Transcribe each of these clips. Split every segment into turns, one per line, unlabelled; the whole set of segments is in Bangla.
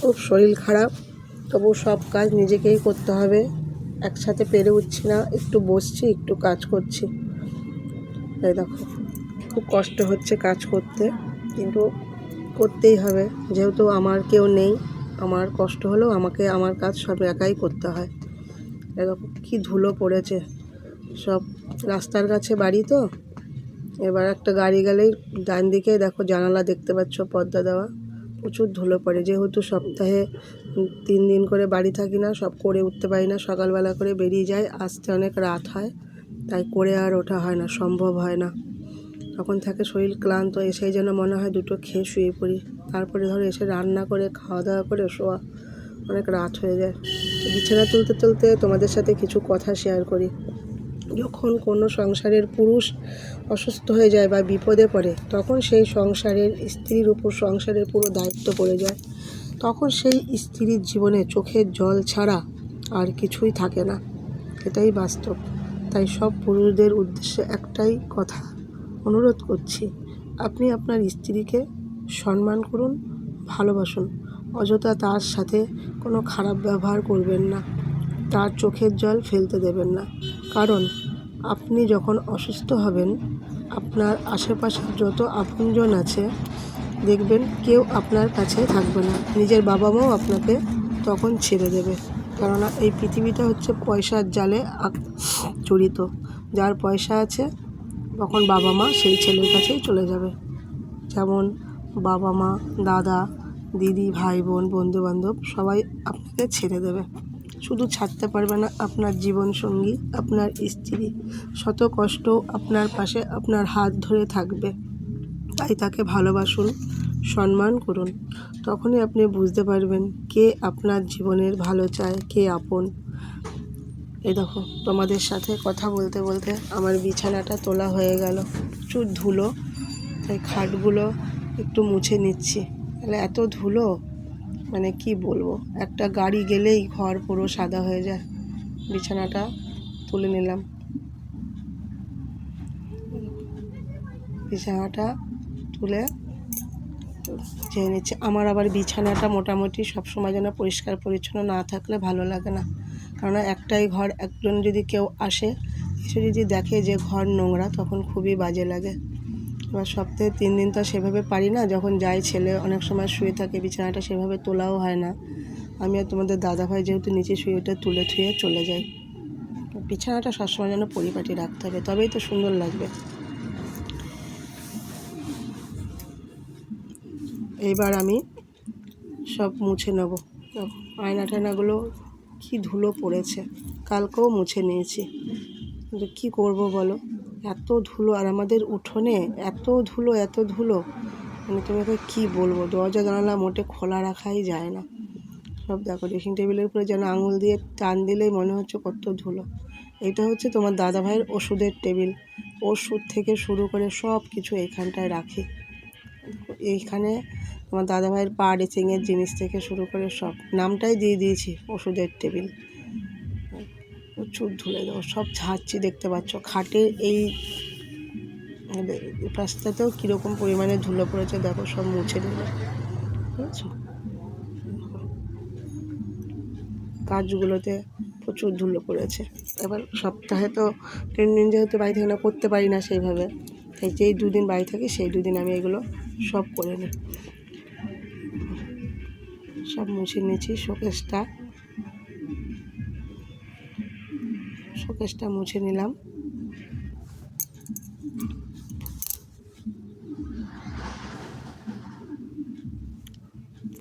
খুব শরীর খারাপ তবু সব কাজ নিজেকেই করতে হবে। একসাথে পেরে উঠছি না, একটু বসছি, একটু কাজ করছি। এই দেখো, খুব কষ্ট হচ্ছে কাজ করতে, কিন্তু করতেই হবে। যেহেতু আমার কেউ নেই, আমার কষ্ট হলেও আমাকে, আমার কাজ সব একাই করতে হয়। দেখো, কী ধুলো পড়েছে। সব রাস্তার কাছে বাড়ি তো? এবার একটা গাড়ি গেলেই ডান দিকে দেখো জানালা দেখতে পাচ্ছ পর্দা দেওয়া। প্রচুর ধুলো পড়ে। যেহেতু সপ্তাহে তিন দিন করে বাড়ি থাকি না, সব করে উঠতে পারি না, সকালবেলা করে বেরিয়ে যায় আসতে অনেক রাত হয়, তাই করে আর ওঠা হয় না, সম্ভব হয় না। তখন থাকে শরীর ক্লান্ত, এসেই যেন মনে হয় দুটো খেয়ে শুয়ে পড়ি। তারপরে ধরো এসে রান্না করে খাওয়া দাওয়া করে, শোয়া অনেক রাত হয়ে যায়। বিছানা তুলতে তুলতে তোমাদের সাথে কিছু কথা শেয়ার করি। যখন কোনো সংসারের পুরুষ অসুস্থ হয়ে যায় বা বিপদে পড়ে, তখন সেই সংসারের স্ত্রীর উপর সংসারের পুরো দায়িত্ব পড়ে যায়। তখন সেই স্ত্রীর জীবনে চোখের জল ছাড়া আর কিছুই থাকে না। এটাই বাস্তব। তাই সব পুরুষদের উদ্দেশ্যে একটাই কথা অনুরোধ করছি, আপনি আপনার স্ত্রীকে সম্মান করুন, ভালোবাসুন। অযথা তার সাথে কোনো খারাপ ব্যবহার করবেন না। তার চোখের জল ফেলতে দেবেন না। কারণ আপনি যখন অসুস্থ হবেন, আপনার আশেপাশে যত আপনজন আছে, দেখবেন কেউ আপনার কাছে থাকবে না। নিজের বাবা মাও আপনাকে তখন ছেড়ে দেবে। কেননা এই পৃথিবীটা হচ্ছে পয়সার জালে জড়িত। যার পয়সা আছে, তখন বাবা মা সেই ছেলের কাছেই চলে যাবে। যেমন বাবা মা দাদা, দিদি ভাই বোন বন্ধুবান্ধব সবাই আপনাকে ছেড়ে দেবে। শুধু ছাড়তে পারবে না আপনার জীবনসঙ্গী, আপনার স্ত্রী। শত কষ্ট আপনার পাশে আপনার হাত ধরে থাকবে। তাই তাকে ভালোবাসুন, সম্মান করুন। তখনই আপনি বুঝতে পারবেন কে আপনার জীবনের ভালো চায়, কে আপন। এই দেখো, তোমাদের সাথে কথা বলতে বলতে আমার বিছানাটা তোলা হয়ে গেল। প্রচুর ধুলো, তাই খাটগুলো একটু মুছে নিচ্ছি। তাহলে এত ধুলো? মানে কি বলব? একটা গাড়ি গেলেই ঘর পুরো সাদা হয়ে যায়। বিছানাটা তুলে নিলাম। বিছানাটা তুলে চেয়ে নিচ্ছে। আমার আবার বিছানাটা মোটামুটি সবসময় যেন পরিষ্কার পরিচ্ছন্ন না থাকলে ভালো লাগে না। কারণ একটাই ঘর, একজন যদি কেউ আসে, এসে যদি দেখে যে ঘর নোংরা, তখন খুবই বাজে লাগে। এবার সপ্তাহে তিন দিন তো সেভাবে পারি না। যখন যাই ছেলে অনেক সময় শুয়ে থাকে, বিছানাটা সেভাবে তোলাও হয় না। আমি আর তোমাদের দাদাভাই যেহেতু নিচে শুয়ে ওটা তুলে থুয়ে চলে যাই। বিছানাটা সবসময় যেন পরিপাটি রাখতে হবে, তবেই তো সুন্দর লাগবে। এইবার আমি সব মুছে নেব। আয়না টায়নাগুলো কি ধুলো পড়েছে, কালকেও মুছে নিয়েছি। কিন্তু কী করব বলো? এত ধুলো আর আমাদের উঠোনে এত ধুলো এত ধুলো। মানে তোমাকে কী বলব? দরজা, জানালা মোটে খোলা রাখাই যায় না। সব দেখো ড্রেসিং টেবিলের উপরে যেন আঙুল দিয়ে টান দিলেই মনে হচ্ছে কত ধুলো। এটা হচ্ছে তোমার দাদা ভাইয়ের ওষুধের টেবিল ওষুধ থেকে শুরু করে সব কিছু এইখানটায় রাখি এইখানে তোমার দাদা ভাইয়ের পা ড্রেসিংয়ের জিনিস থেকে শুরু করে সব। নামটাই দিয়ে দিয়েছি, ওষুধের টেবিল প্রচুর ধুলে দেবো, সব ঝাড়ছি দেখতে পাচ্ছ। খাটের এই পাশটাতেও কীরকম পরিমাণে ধুলো পড়েছে দেখো, সব মুছে দিল বুঝেছ কাজগুলোতে প্রচুর ধুলো পড়েছে। এবার সপ্তাহে তো তিন দিন যেহেতু বাড়ি থেকে না, করতে পারি না সেইভাবে। তাই যেই দুদিন বাড়ি থাকি, সেই দুদিন আমি এগুলো সব করে নিই সব মুছে নিয়েছি, শোকেসটা শোকেসটা মুছে নিলাম।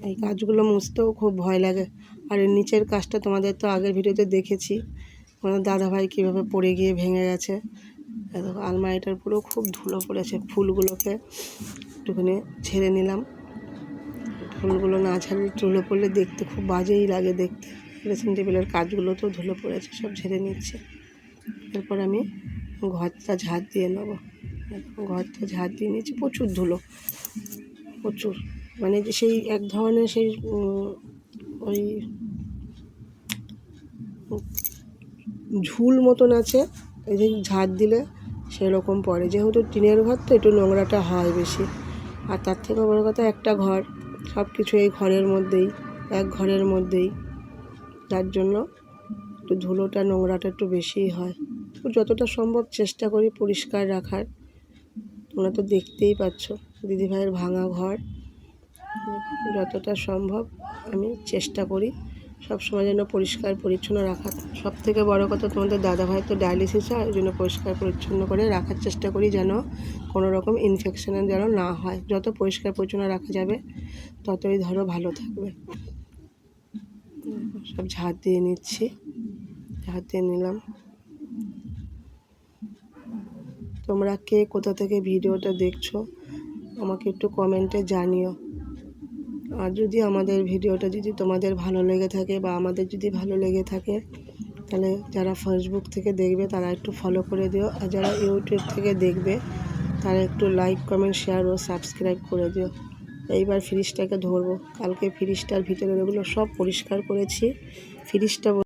এই কাজগুলো মুছতেও খুব ভয় লাগে। আর এর নিচের কাজটা তোমাদের তো আগের ভিডিওতে দেখেছি। আমাদের দাদাভাই কীভাবে পড়ে গিয়ে ভেঙে গেছে। আলমারিটার পুরো খুব ধুলো পড়েছে ফুলগুলোকে। একটুখানি ছেড়ে নিলাম। ফুলগুলো না ছাড়লে ধুলো পড়লে দেখতে খুব বাজেই লাগে দেখতে। ড্রেসিং টেবিলের কাজগুলো তো ধুলো পড়েছে, সব ঝেড়ে নিচ্ছে। এরপর আমি ঘরটা ঝাড় দিয়ে নেব। ঘরটা ঝাড় দিয়ে নিয়েছি, প্রচুর ধুলো, প্রচুর। মানে যে সেই এক ধরনের সেই ওই ঝুল মতন আছে যে ঝাড় দিলে সেরকম পড়ে। যেহেতু টিনের ঘর, তো একটু নোংরাটা হয় বেশি। আর তার থেকে বড় কথা একটা ঘর সব কিছু এই ঘরের মধ্যেই, এক ঘরের মধ্যেই। যার জন্য একটু ধুলোটা, নোংরাটা একটু বেশিই হয়। তো যতটা সম্ভব চেষ্টা করি পরিষ্কার রাখার। তোমরা তো দেখতেই পাচ্ছ দিদিভাইয়ের ভাঙা ঘর। যতটা সম্ভব আমি চেষ্টা করি সব সময় যেন পরিষ্কার পরিচ্ছন্ন রাখার। সব থেকে বড় কথা তোমাদের দাদাভাই তো ডায়ালিসিস হয়, ওই জন্য পরিষ্কার পরিচ্ছন্ন করে রাখার চেষ্টা করি যেন কোনো রকম ইনফেকশনের যেন না হয়। যত পরিষ্কার পরিচ্ছন্ন রাখা যাবে, ততই ধরো ভালো থাকবে। সব ঝাঁট দিয়ে নিচ্ছি। দিয়ে নিলাম। তোমরা কে কোথা থেকে ভিডিওটা দেখছ, আমাকে একটু কমেন্টে জানিও। আর যদি আমাদের ভিডিওটা যদি তোমাদের ভালো লেগে থাকে বা আমাদের যদি ভালো লেগে থাকে, তাহলে যারা ফেসবুক থেকে দেখবে, তারা একটু ফলো করে দিও। আর যারা ইউটিউব থেকে দেখবে, তারা একটু লাইক কমেন্ট শেয়ার ও সাবস্ক্রাইব করে দিও। এইবার ফ্রিজটাকে ধরবো। কালকে ফ্রিজটার ভিতরে ওগুলো সব পরিষ্কার করেছি। ফ্রিজটা